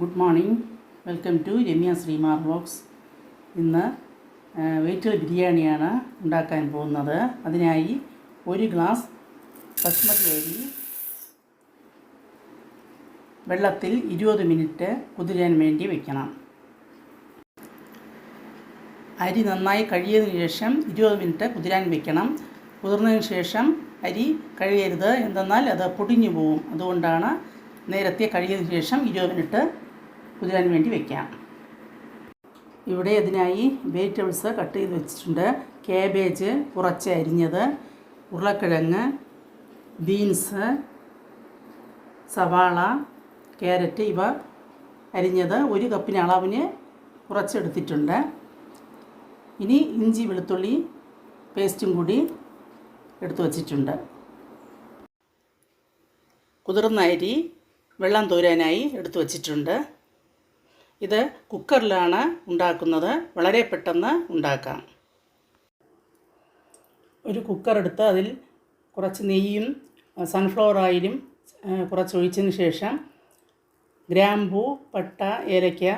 Good morning welcome to Remya Sreemar vox ഇന്ന് vegetable ബിരിയാണിയാണ് ഉണ്ടാക്കാൻ പോകുന്നത്. അതിനായി ഒരു ഗ്ലാസ് ബസ്മതി അരി വെള്ളത്തിൽ ഇരുപത് മിനിറ്റ് കുതിരാൻ വേണ്ടി വെക്കണം. അരി നന്നായി കഴുകിയതിന് ശേഷം ഇരുപത് മിനിറ്റ് കുതിരാൻ വെക്കണം. കുതിർന്നതിന് ശേഷം അരി കഴുകരുത്. എന്തെന്നാൽ അത് പൊടിഞ്ഞു പോകും അതുകൊണ്ടാണ് നേരത്തെ കഴുകിയതിന് ശേഷം ഇരുപത് മിനിറ്റ് കുതിരാൻ വേണ്ടി വെക്കാം. ഇവിടെ അതിനായി വെജിറ്റബിൾസ് കട്ട് ചെയ്ത് വെച്ചിട്ടുണ്ട്. കാബേജ് കുറച്ച് അരിഞ്ഞത് ഉരുളക്കിഴങ്ങ് ബീൻസ് സവാള ക്യാരറ്റ് ഇവ അരിഞ്ഞത് ഒരു കപ്പിന് അളവിന് കുറച്ചെടുത്തിട്ടുണ്ട് ഇനി ഇഞ്ചി വെളുത്തുള്ളി പേസ്റ്റും കൂടി എടുത്തു വച്ചിട്ടുണ്ട്. കുതിർന്ന അരി വെള്ളം തോരാനായി എടുത്തു വച്ചിട്ടുണ്ട്. ഇത് കുക്കറിലാണ് ഉണ്ടാക്കുന്നത്. വളരെ പെട്ടെന്ന് ഉണ്ടാക്കാം. ഒരു കുക്കർ എടുത്ത് അതിൽ കുറച്ച് നെയ്യും സൺഫ്ലവർ ഓയിലും കുറച്ച് ഒഴിച്ചതിന് ശേഷം ഗ്രാമ്പൂ പട്ട ഏലക്ക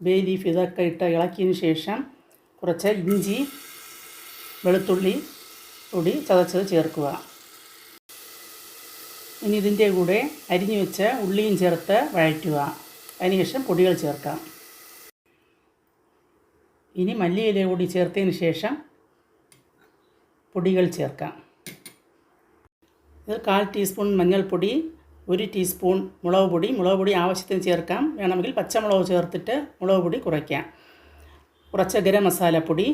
ബേ ലീഫ് ഇതൊക്കെ ഇട്ട് ഇളക്കിയതിന് ശേഷം കുറച്ച് ഇഞ്ചി വെളുത്തുള്ളി കൂടി ചതച്ചത് ചേർക്കുക. ഇനി ഇതിന്റെ കൂടെ അരിഞ്ഞു വെച്ച ഉള്ളിയും ചേർത്ത് വഴറ്റുക. അതിനുശേഷം പൊടികൾ ചേർക്കാം. ഇനി മല്ലിയില കൂടി ചേർത്തതിന് ശേഷം പൊടികൾ ചേർക്കാം. ഇത് കാൽ ടീസ്പൂൺ മഞ്ഞൾപ്പൊടി ഒരു ടീസ്പൂൺ മുളക് പൊടി. മുളക് പൊടി ആവശ്യത്തിന് ചേർക്കാം. വേണമെങ്കിൽ പച്ചമുളക് ചേർത്തിട്ട് മുളക് പൊടി കുറയ്ക്കാം. കുറച്ച് ഗരം മസാലപ്പൊടി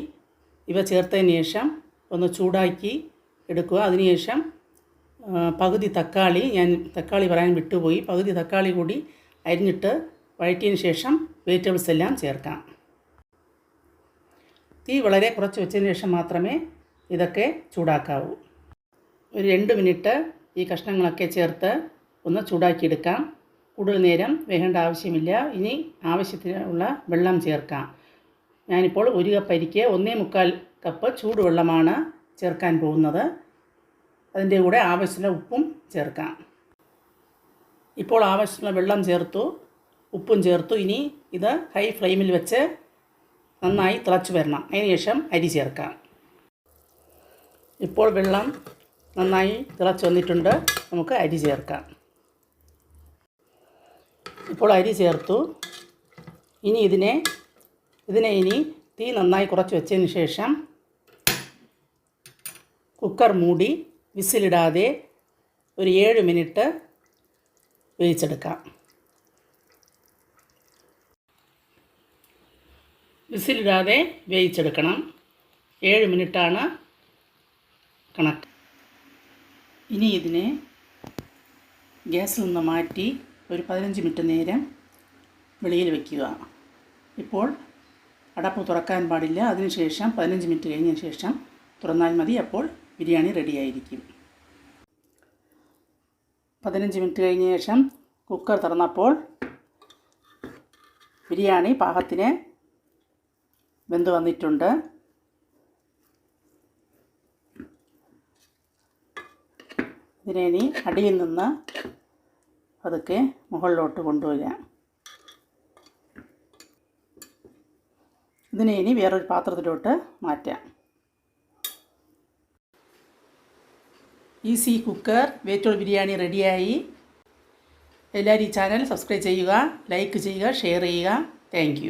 ഇവ ചേർത്തതിന് ശേഷം ഒന്ന് ചൂടാക്കി എടുക്കുക. അതിനുശേഷം പകുതി തക്കാളി. ഞാൻ തക്കാളി പറയാൻ വിട്ടുപോയി. പകുതി തക്കാളി കൂടി അരിഞ്ഞിട്ട് വഴറ്റിയതിന് ശേഷം വെജിറ്റബിൾസ് എല്ലാം ചേർക്കാം. തീ വളരെ കുറച്ച് വെച്ചതിന് ശേഷം മാത്രമേ ഇതൊക്കെ ചൂടാക്കാവൂ. ഒരു രണ്ട് മിനിറ്റ് ഈ കഷ്ണങ്ങളൊക്കെ ചേർത്ത് ഒന്ന് ചൂടാക്കിയെടുക്കാം. കൂടുതൽ നേരം വേകേണ്ട ആവശ്യമില്ല. ഇനി ആവശ്യത്തിനുള്ള വെള്ളം ചേർക്കാം. ഞാനിപ്പോൾ ഒരു കപ്പ് അരിക്ക് ഒന്നേ മുക്കാൽ കപ്പ് ചൂടുവെള്ളമാണ് ചേർക്കാൻ പോകുന്നത്. അതിന്റെ കൂടെ ആവശ്യമുള്ള ഉപ്പും ചേർക്കാം. ഇപ്പോൾ ആവശ്യമുള്ള വെള്ളം ചേർത്തു. ഉപ്പും ചേർത്തു. ഇനി ഇത് ഹൈ ഫ്ലെയിമിൽ വെച്ച് നന്നായി തിളച്ച് വരണം. അതിനുശേഷം അരി ചേർക്കാം. ഇപ്പോൾ വെള്ളം നന്നായി തിളച്ച് വന്നിട്ടുണ്ട്. നമുക്ക് അരി ചേർക്കാം. ഇപ്പോൾ അരി ചേർത്തു. ഇനി ഇതിനെ ഇതിനെ ഇനി തീ നന്നായി കുറച്ച് വെച്ചതിന് ശേഷം കുക്കർ മൂടി വിസിലിടാതെ ഒരു ഏഴ് മിനിറ്റ് വേവിച്ചെടുക്കാം. വിസിലിടാതെ വേവിച്ചെടുക്കണം. ഏഴ് മിനിറ്റാണ് കണക്ക്. ഇനി ഇതിനെ ഗ്യാസിൽ നിന്ന് മാറ്റി ഒരു പതിനഞ്ച് മിനിറ്റ് നേരം വെളിയിൽ വയ്ക്കുക ഇപ്പോൾ അടപ്പ് തുറക്കാൻ പാടില്ല. അതിനുശേഷം പതിനഞ്ച് മിനിറ്റ് കഴിഞ്ഞതിന് ശേഷം തുറന്നാൽ മതി. അപ്പോൾ ബിരിയാണി റെഡിയായിരിക്കും പതിനഞ്ച് മിനിറ്റ് കഴിഞ്ഞ ശേഷം കുക്കർ തുറന്നപ്പോൾ ബിരിയാണി പാകത്തിന് വെന്ത് വന്നിട്ടുണ്ട്. ഇതിനെ ഇനി അടിയിൽ നിന്ന് അതൊക്കെ മുകളിലോട്ട് കൊണ്ടുവരാം. ഇതിനെ ഇനി വേറൊരു പാത്രത്തിലോട്ട് മാറ്റാം. ഈസി കുക്കർ വേറ്റോൾ ബിരിയാണി റെഡിയായി. എല്ലാവരും ഈ ചാനൽ സബ്സ്ക്രൈബ് ചെയ്യുക ലൈക്ക് ചെയ്യുക ഷെയർ ചെയ്യുക. താങ്ക്